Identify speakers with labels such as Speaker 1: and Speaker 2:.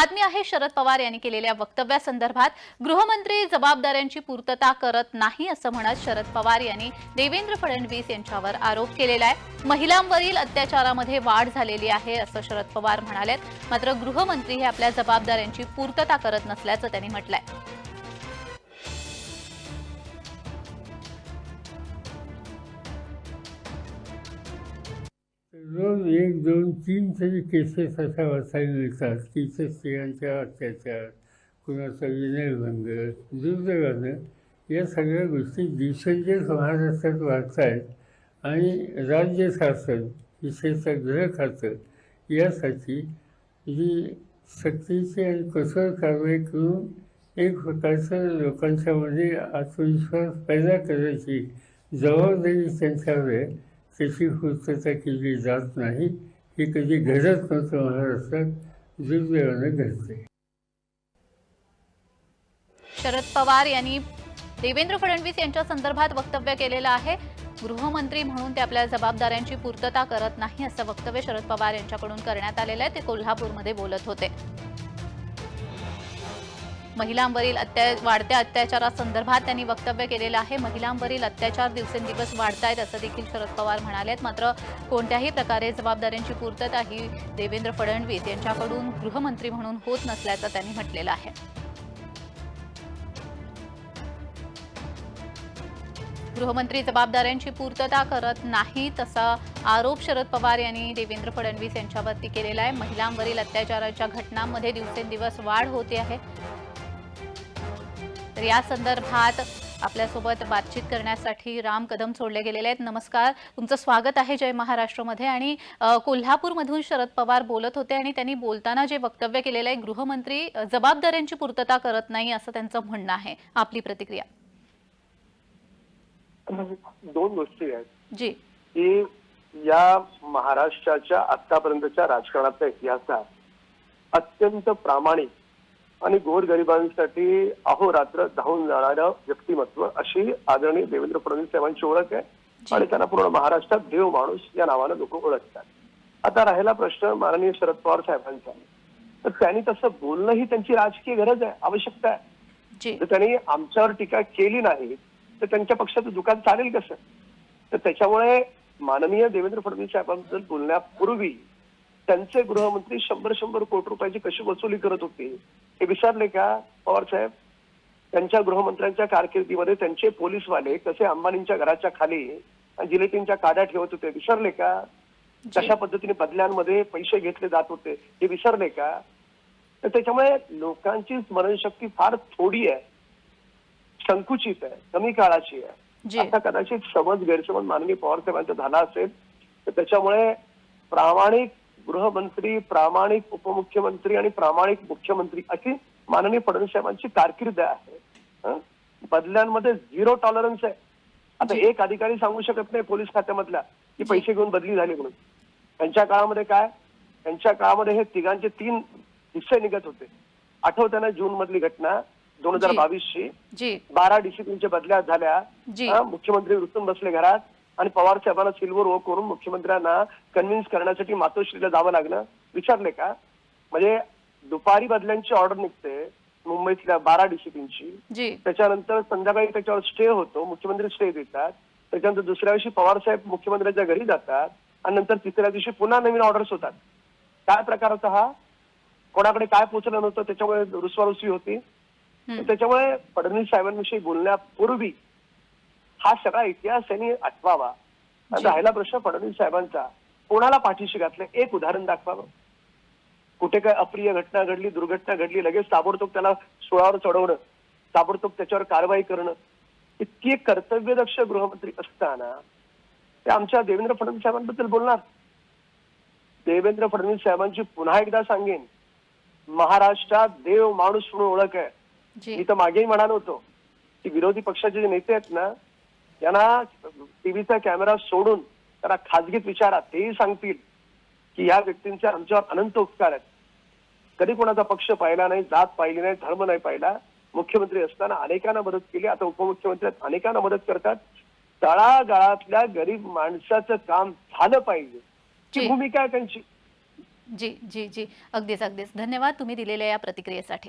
Speaker 1: बातमी आहे शरद पवार यांनी केलेल्या वक्तव्यासंदर्भात. गृहमंत्री जबाबदाऱ्यांची पूर्तता करत नाही असं म्हणत शरद पवार यांनी देवेंद्र फडणवीस यांच्यावर आरोप केलेला आहे. महिलांवरील अत्याचारामध्ये वाढ झालेली आहे असं शरद पवार म्हणालेत. मात्र गृहमंत्री हे आपल्या जबाबदाऱ्यांची पूर्तता करत नसल्याचं त्यांनी म्हटलंय.
Speaker 2: एक दोन तीन तरी केसेस अशा वाचायला मिळतात की इथे स्त्रियांच्या अत्याचार कुणाचा विनयभंग दुर्दैवानं या सगळ्या गोष्टी दिवसेंदिवस महाराष्ट्रात वाढत आहेत आणि राज्य शासन विशेषतः गृह खातं यासाठी जी सक्तीची आणि कठोर कारवाई करून एक प्रकारचं लोकांच्यामध्ये आत्मविश्वास पैदा करायची जबाबदारी त्यांच्यावर आहे. त्याची पूर्तता केली जात नाही हे कधी घडत नव्हतं महाराष्ट्रात दुर्दैवानं घडते.
Speaker 1: शरद पवार यांनी देवेंद्र फडणवीस यांच्या संदर्भात वक्तव्य केलेलं आहे. गृहमंत्री म्हणून ते आपल्या जबाबदाऱ्यांची पूर्तता करत नाही असं वक्तव्य शरद पवार यांच्याकडून करण्यात आलेलं आहे. ते कोल्हापूरमध्ये बोलत होते. महिलांवरील अत्या वाढत्या अत्याचारासंदर्भात त्यांनी वक्तव्य केलेलं आहे. महिलांवरील अत्याचार दिवसेंदिवस वाढत आहेत असं देखील शरद पवार म्हणालेत. मात्र कोणत्याही प्रकारे जबाबदाऱ्यांची पूर्तता ही देवेंद्र फडणवीस यांच्याकडून गृहमंत्री म्हणून होत नसल्याचं त्यांनी म्हटलेलं आहे. गृहमंत्री जबाबदाऱ्यांची पूर्तता करत नाही तसा आरोप शरद पवार यांनी देवेंद्र फडणवीस यांच्यावरती केलेला आहे. महिलांवरील अत्याचाराच्या घटनांमध्ये दिवसेंदिवस वाढ होते आहे. तर या संदर्भात आपल्यासोबत बातचीत करण्यासाठी राम कदम सोडले गेलेले आहेत. नमस्कार. तुमचं स्वागत आहे जय महाराष्ट्रमध्ये आणि कोल्हापूरमधून शरद पवार बोलत होते आणि त्यांनी बोलताना जे वक्तव्य केलेलं आहे गृहमंत्री जबाबदाऱ्यांची पूर्तता करत नाही असं त्यांचं म्हणणं आहे. आपली प्रतिक्रिया.
Speaker 3: दोन गोष्टी आहेत.
Speaker 1: जी.
Speaker 3: की या महाराष्ट्राच्या आतापर्यंतच्या राजकारणाचा इतिहासात अत्यंत प्रामाणिक आणि गोरगरिबांसाठी अहोरात्र धावून जाणारं व्यक्तिमत्व अशी आदरणीय देवेंद्र फडणवीस साहेबांची ओळख आहे. आणि त्यांना पूर्ण महाराष्ट्रात देव माणूस या नावानं लोक ओळखतात. आता राहिला प्रश्न माननीय शरद पवार साहेबांचा. तर त्यांनी तसं बोलणं ही त्यांची राजकीय गरज आहे आवश्यकता आहे. जर त्यांनी आमच्यावर टीका केली नाही तर त्यांच्या पक्षाचं दुकान चालेल कसं? तर त्याच्यामुळे माननीय देवेंद्र फडणवीस साहेबांबद्दल बोलण्यापूर्वी त्यांचे गृहमंत्री शंभर शंभर कोटी रुपयाची कशी वसुली करत होते हे विसरले का? पवार साहेब त्यांच्या गृहमंत्र्यांच्या कारकिर्दीमध्ये त्यांचे पोलीसवाले कसे अंबानींच्या घराच्या खाली जिलेटिनच्या काड्या ठेवत होते विसरले का? कशा पद्धतीने बदल्यांमध्ये पैसे घेतले जात होते हे विसरले का? तर त्याच्यामुळे लोकांची स्मरणशक्ती फार थोडी आहे संकुचित आहे कमी काळाची आहे. आता कदाचित समज गैरसमज माननीय पवार साहेबांचा झाला असेल तर त्याच्यामुळे प्रामाणिक गृहमंत्री प्रामाणिक उपमुख्यमंत्री आणि प्रामाणिक मुख्यमंत्री अशी माननीय फडणवीस साहेबांची कारकीर्द आहे? बदल्यांमध्ये झिरो टॉलरन्स आहे. आता. एक अधिकारी सांगू शकत नाही पोलीस खात्यामधल्या की पैसे घेऊन बदली झाली म्हणून. त्यांच्या काळामध्ये काय? त्यांच्या काळामध्ये हे तिघांचे तीन हिस्से निघत होते. आठवते ना जून मधली घटना? दोन हजार
Speaker 1: जी.
Speaker 3: बावीसची.
Speaker 1: जी.
Speaker 3: बारा डिसिप्लिनच्या बदल्या झाल्या. मुख्यमंत्री रुसून बसले घरात. आणि पवार साहेबांना सिल्वर ओ करून मुख्यमंत्र्यांना कन्व्हिन्स करण्यासाठी मातोश्रीला जावं लागलं विचारले का? म्हणजे दुपारी बदल्यांची ऑर्डर निघते मुंबईतल्या बारा डिसिप्लिनची त्याच्यानंतर संध्याकाळी त्याच्यावर स्टे होतो. मुख्यमंत्री स्टे देतात. त्याच्यानंतर दुसऱ्या दिवशी पवार साहेब मुख्यमंत्र्यांच्या घरी जातात आणि नंतर तिसऱ्या दिवशी पुन्हा नवीन ऑर्डर्स होतात काय प्रकार होता हा? कोणाकडे काय पोचलं नव्हतं त्याच्यामुळे रुसवारुसवी होती. त्याच्यामुळे फडणवीस साहेबांविषयी बोलण्यापूर्वी हा सगळा इतिहास त्यांनी आठवावा. राहिला प्रश्न फडणवीस साहेबांचा. कोणाला पाठीशी घातलं? एक उदाहरण दाखवावं कुठे काय अप्रिय घटना घडली दुर्घटना घडली लगेच ताबडतोब त्याला सुळावर चढवणं ताबडतोब त्याच्यावर कारवाई करणं. इतकी एक कर्तव्यदक्ष गृहमंत्री असताना ते आमच्या देवेंद्र फडणवीस साहेबांबद्दल बोलणार. देवेंद्र फडणवीस साहेबांची पुन्हा एकदा सांगेन महाराष्ट्रात देव माणूस म्हणून ओळख आहे. मी तर मागेही म्हणालो होतो की विरोधी पक्षाचे जे नेते आहेत ना यांना टीव्हीचा कॅमेरा सोडून त्यांना खाजगीत विचारा तेही सांगतील की या व्यक्तींचे आमच्यावर अनंत उपकार आहेत. कधी कोणाचा पक्ष पाहिला नाही जात पाहिली नाही धर्म नाही पाहिला मुख्यमंत्री असताना अनेकांना मदत केली आता उपमुख्यमंत्री आहेत, अनेकांना मदत करतात. तळागाळातल्या गरीब माणसाचं काम झालं पाहिजे. भूमिका त्यांची.
Speaker 1: जी जी जी. अगदीच अगदीच. धन्यवाद तुम्ही दिलेल्या या प्रतिक्रियेसाठी.